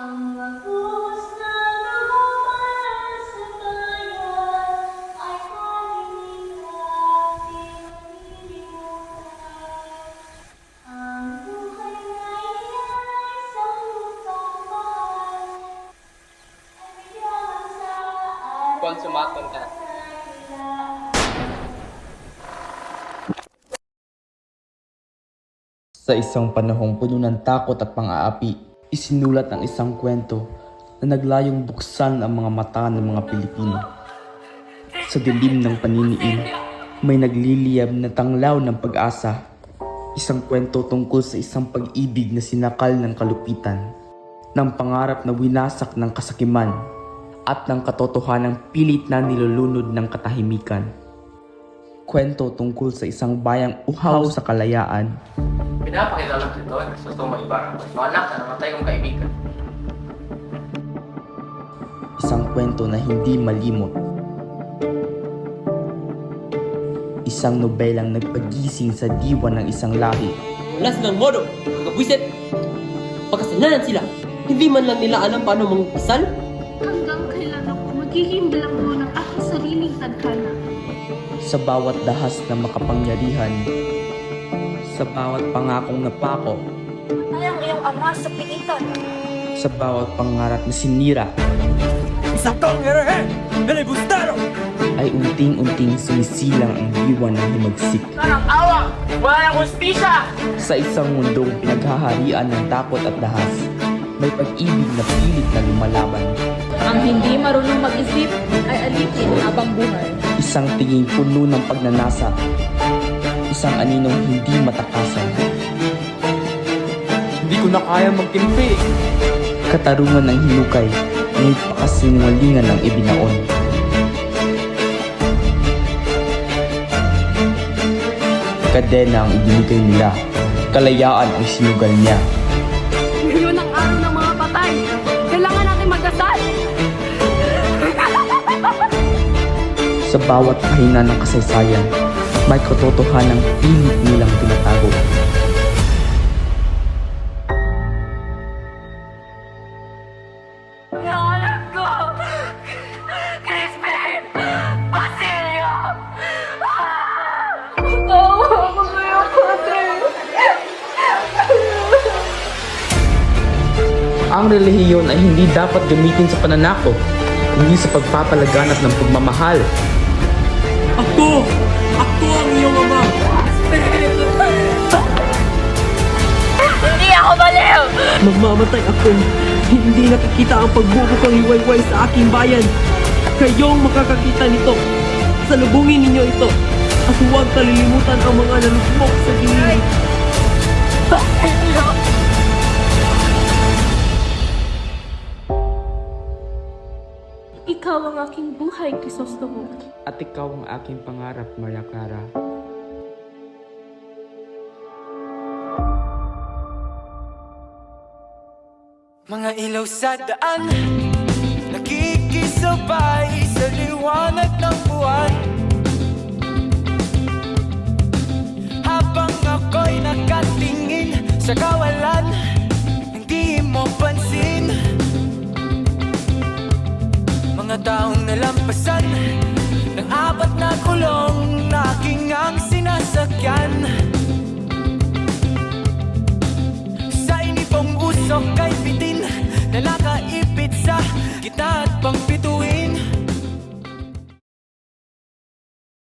Ang lubos na lupa sa bayan ay kalilimutan, nililimutan. Ang buhay na iyan ay isang lupaman, ay bigyan sa Kung sumaton ka. Sa isang panahong puno ng takot at pang-aapi, isinulat ang isang kwento na naglayong buksan ang mga mata ng mga Pilipino. Sa dilim ng paniniin, may nagliliyab na tanglaw ng pag-asa. Isang kwento tungkol sa isang pag-ibig na sinakal ng kalupitan, ng pangarap na winasak ng kasakiman, at ng katotohanang pilit na nilulunod ng katahimikan. Kwento tungkol sa isang bayang uhaw sa kalayaan Pinapakilala ko ito, gusto mo ko. Mga anak na namatay kong kaibigan. Isang kwento na hindi malimot. Isang nobelang nagpagising sa diwa ng isang lahi. Wala silang modo, kagabwisit. Pagkasalanan sila, hindi man lang nila alam paano mangpasal. Sa bawat dahas na makapangyarihan, sa bawat pangakong napako, Ay ang iyong ama sa pilitan. sa bawat pangarap na sinira, ay unting-unting sumisilang ang diwa ng himagsik. Sarang awa! Wala ng hustisya! Sa isang mundong pinaghaharian ng takot at dahas, may pag-ibig na pilit na lumalaban. Ang hindi marunong mag-isip ay alipin habang buhay. Isang tingin puno ng pagnanasa. Isang aninong hindi matakasan. Hindi ko na kaya magtimpi. Katarungan ng hinukay, ngunit pakasinungalingan ng ibinaon. Kadena ang ibinigay nila, kalayaan ang sinugal niya. Ngayon ang araw ng mga patay. Kailangan natin magdasal. Bawat pahina ng kasaysayan, may katotohanang pilit nilang tinatago. Nangalan ko! Crispin! Basilio! Tawa ako sa'yo! Ang relihiyon ay hindi dapat gamitin sa pananakot, hindi sa pagpapalaganap ng pagmamahal. Baliw! Magmamatay ako. Hindi nakikita ang pagbubukang hiwayway sa aking bayan. Kayong makakakita nito. Salubungin ninyo ito. At huwag kalilimutan ang mga nalugmok sa gilid. Ikaw ang aking buhay, Crisostomo. At ikaw ang aking pangarap, Maria Clara. Mga ilaw sa daan Nakikisabay sa liwanag ng buwan. Habang ako'y nakatingin sa kawalan Hindi mo pansin. Mga taong nalampasan Ng apat na kulong na aking ang sinasakyan. Sa inipong usok kay bitin kita